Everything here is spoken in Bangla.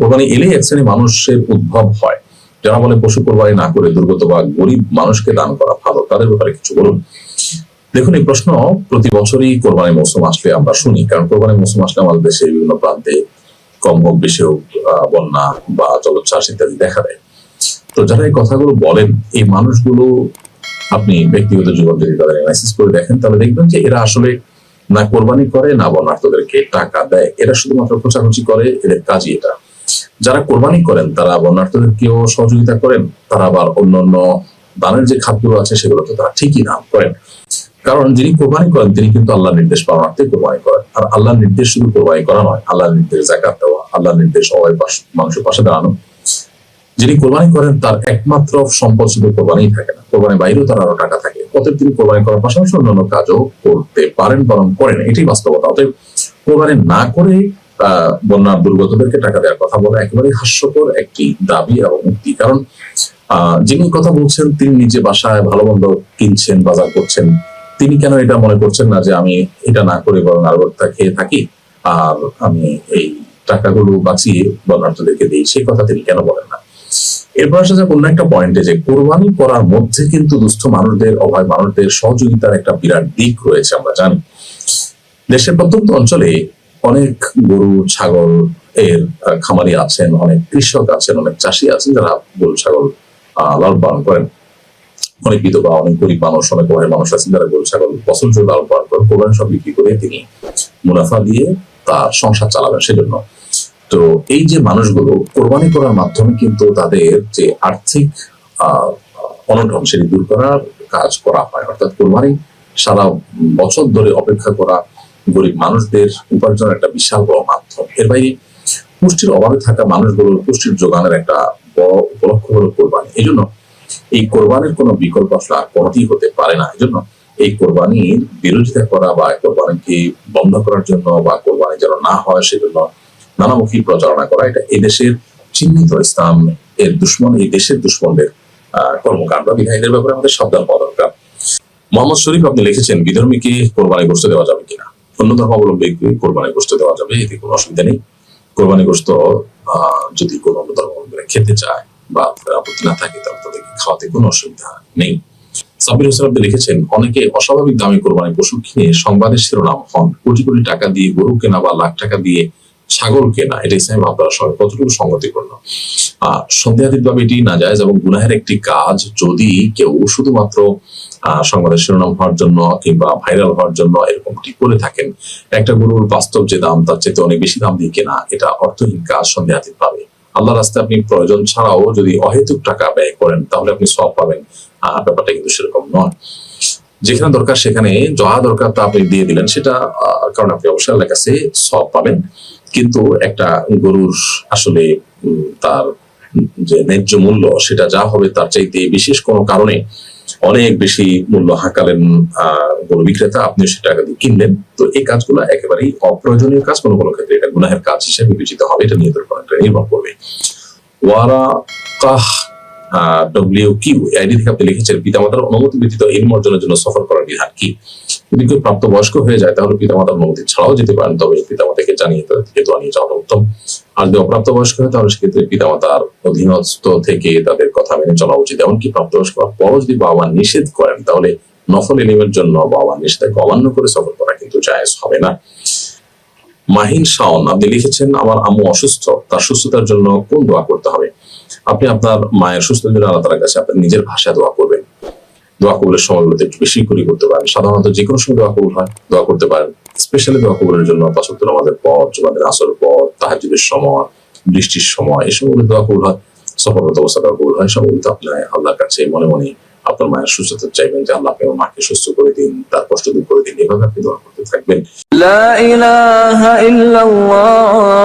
কোরবানি এলেই এক শ্রেণি মানুষের উদ্ভব হয়। যারা বলে পশু কোরবানি না করে দুর্গত বা গরিব মানুষকে দান করা ভালো। তাদের ব্যাপারে কিছু বলুন। দেখুন, এই প্রশ্ন প্রতি বছরই কোরবানি মৌসুম আসলে আমরা শুনি, কারণ কোরবানি মৌসুম আসলে আমাদের দেশের বিভিন্ন প্রান্তে কম হোক, বেশি হোক বন্যা বা জলোচ্ছ্বাস ইত্যাদি দেখা দেয়। তো যারা এই কথাগুলো বলেন, এই মানুষগুলো আপনি ব্যক্তিগত জীবন যদি তাদের অ্যানালাইসিস করে দেখেন, তাহলে দেখবেন যে এরা আসলে না কোরবানি করে, না বন্যার্থদেরকে টাকা দেয়। এরা শুধুমাত্র খোঁচাখুচি করে, এদের কাজই এটা। যারা কোরবানি করেন, তারা বন্যার্থদেরকেও সহযোগিতা করেন, তারা আবার অন্যান্য দানের যে খাতগুলো আছে, সেগুলো তো তারা ঠিকই নাম করেন। কারণ যিনি কোরবানি করেন, তিনি কিন্তু আল্লাহ নির্দেশ পালনার্থে কোরবানি করেন। আর আল্লাহ নির্দেশ শুধু কোরবানি করা নয় আল্লাহ নির্দেশ জাকাত দেওয়া আল্লাহ নির্দেশ সবাই মানুষের পাশে দাঁড়ানো। যিনি কোরবানি করেন, তার একমাত্র সম্পদ শুধু কোরবানি থাকে না। কোরবানির বাইরেও তার আরও টাকা থাকে। অতএব তিনি কোরবানি করার পাশাপাশি অন্যান্য কাজও করতে পারেন, বরং করেন এটাই বাস্তবতা। অতএব কোরবানি না করে, আহ বন্যার দুর্গতদেরকে টাকা দেওয়ার কথা বলা একেবারে হাস্যকর একটি দাবি এবং মুক্তি কারণ যিনি কথা বলছেন, তিনি নিজে বাসায় ভালো মন্দ কিনছেন, বাজার করছেন। তিনি কেন এটা মনে করছেন না যে আমি এটা না করে বরং আরও তা খেয়ে থাকি? আর আমি এই টাকাগুলো বাঁচিয়ে বন্যার্থদেরকে দিই। সেই কথা তিনি কেন বলেন না? এরপর আসা যাক অন্য একটা পয়েন্টে যে কোরবানি করার মধ্যে কিন্তু দুস্থ মানুষদের, অভয় মানুষদের সহযোগিতার একটা বিরাট দিক রয়েছে আমরা জানি। দেশের প্রত্যন্ত অঞ্চলে অনেক গরু, ছাগল এর খামারি আছেন, অনেক কৃষক আছেন, অনেক চাষি আছেন যারা গরু, ছাগল লালন পালন করেন। অনেক বিধবা, অনেক গরিব মানুষ, অনেক অভাবী মানুষ আছেন যারা গরু, ছাগল জুড়ে লালন পালন করেন কোরবানি সব বিক্রি করে তিনি মুনাফা দিয়ে তার সংসার চালাবেন। সেজন্য তো এই যে মানুষগুলো কোরবানি করার মাধ্যমে কিন্তু তাদের যে আর্থিক অনটন সেটি দূর করার কাজ করা হয়। অর্থাৎ কোরবানি সারা বছর ধরে অপেক্ষা করা গরিব মানুষদের উপার্জনের একটা বিশাল বড় মাধ্যম। এর বাইরে পুষ্টির অভাবে থাকা মানুষগুলোর পুষ্টির যোগানের একটা বড় উপলক্ষ হলো কোরবানি। এই জন্য এই কোরবানির কোনো বিকল্প আসলে আর কোনোটি হতে পারে না। এই জন্য এই কোরবানির বিরোধিতা করা বা কোরবানিকে বন্ধ করার জন্য বা কোরবানি যেন না হয়, সেজন্য নানামুখী প্রচারণা করা। এটা এদেশের চিহ্নিত ইসলাম এর দুশ্মন এই দেশের দুশ্মনদের কর্মকাণ্ড। বিধায়ীদের ব্যাপারে আমাদের সাবধান হওয়া দরকার। মোহাম্মদ শরীফ আপনি লিখেছেন বিধর্মীকে কোরবানি গোষ্ঠ দেওয়া যাবে কিনা? অন্য ধর্মাবলম্বীকে কোরবানি গোষ্ঠ দেওয়া যাবে এতে কোনো অসুবিধা নেই। কোরবানি আহ, যদি কোনো অন্য ধর্মাবলম্বীরা খেতে চায় বা আপত্তি না থাকে তাহলে তাদেরকে খাওয়াতে কোনো অসুবিধা নেই। সাবির হোসেন আপনি লিখেছেন অনেকে অস্বাভাবিক দামে কোরবানি পশু কিনে সংবাদের শিরোনাম হন। কোটি কোটি টাকা দিয়ে গরু কেনা বা লাখ টাকা দিয়ে ছাগল কেনা এটা ইসলামী ভাবনার সঙ্গে কতটুকু সঙ্গতিপূর্ণ। আহ সন্দেহাতীত ভাবে এটি না যায় এবং গুনাহের একটি কাজ যদি কেউ শুধুমাত্র সংবাদের শিরোনাম হওয়ার জন্য কিংবা ভাইরাল হওয়ার জন্য এরকমটি করে থাকেন, একটা গরুর বাস্তব যে দাম তার চেয়ে অনেক বেশি দাম দিয়ে কেনা, এটা অর্থহীন কাজ সন্দেহাতীত ভাবে আল্লাহ রাস্তায় আপনি প্রয়োজন ছাড়াও যদি অহেতুক টাকা ব্যয় করেন, তাহলে আপনি সব পাবেন। ব্যাপারটা কিন্তু সেরকম নয়। যেখানে দরকার সেখানে যা দরকার তা আপনি দিয়ে দিলেন, সেটা কারণ আপনি অবশ্যই আল্লাহর কাছে সব পাবেন। কিন্তু একটা গরুর আসলে তার যে ন্যায্য মূল্য, সেটা যা হবে তার চাইতে বিশেষ কোনো কারণে অনেক বেশি মূল্য হাঁকালেন গরু বিক্রেতা। আপনি সে টাকা দিয়ে কিনলেন। তো এই কাজগুলো একেবারেই অপ্রয়োজনীয় কাজ। কোনো কোনো ক্ষেত্রে এটা গুনাহের কাজ হিসেবে বিবেচিত হবে। এটা নিয়ে একটা নির্ভর করবে। ওয়ারা কাহ ডব্লিউ কিউ আইডি থেকে আপনি লিখেছেন, পিতামাতার অনুমতি ব্যতীত ইলম অর্জনের জন্য সফর করার বিধান কি? যদি কেউ প্রাপ্তবয়স্ক হয়ে যায়, তাহলে পিতামাতার অনুমতি ছাড়াও যেতে পারেন। তবে পিতামাতাকে জানিয়ে তাদেরকে তো আনিয়ে যাওয়া উত্তম। আর যদি অপ্রাপ্তবয়স্ক হয়, তাহলে সেক্ষেত্রে পিতামাতার অধীনস্থ থেকে তাদের কথা মেনে চলা উচিত। এমনকি প্রাপ্তবয়স্ক হওয়ার পরও যদি বাবা নিষেধ করেন, তাহলে নফল ইলিমের জন্য বাবা নিষেধাজ্ঞা অমান্য করে সফর করা কিন্তু জায়েজ হবে না। মাহিন শাওন, আপনি লিখেছেন, আমার আম্মু অসুস্থ, তার সুস্থতার জন্য কোন দোয়া করতে হবে? আপনি আপনার মায়ের সুস্থতার জন্য আল্লাহ তাআলার কাছে আপনার নিজের ভাষায় দোয়া করবেন দোয়া কবুলের সময়গুলোতে একটু বেশি করে করতে পারেন। সাধারণত যে কোনো সময় দোয়া কবুল হয়, দোয়া করতে পারেন। স্পেশালি দোয়া কবুলের জন্য পাশাপ্ত আমাদের পথ জোবাদের আসর পথ তাহাজুদের সময়, বৃষ্টির সময় এসবগুলো দোয়া কবুল হয়। সফলতা অবস্থা দোয়া কবুল হয়। সবগুলো আপনি আপনার আল্লাহর কাছে মনে মনে আপনার মায়ের সুস্থতা চাইবেন যে আল্লাহ আপনার মাকে সুস্থ করে দিন, তার কষ্ট দূর করে দিন। এভাবে আপনি দোয়া করতে থাকবেন। লা ইলাহা ইল্লাল্লাহ।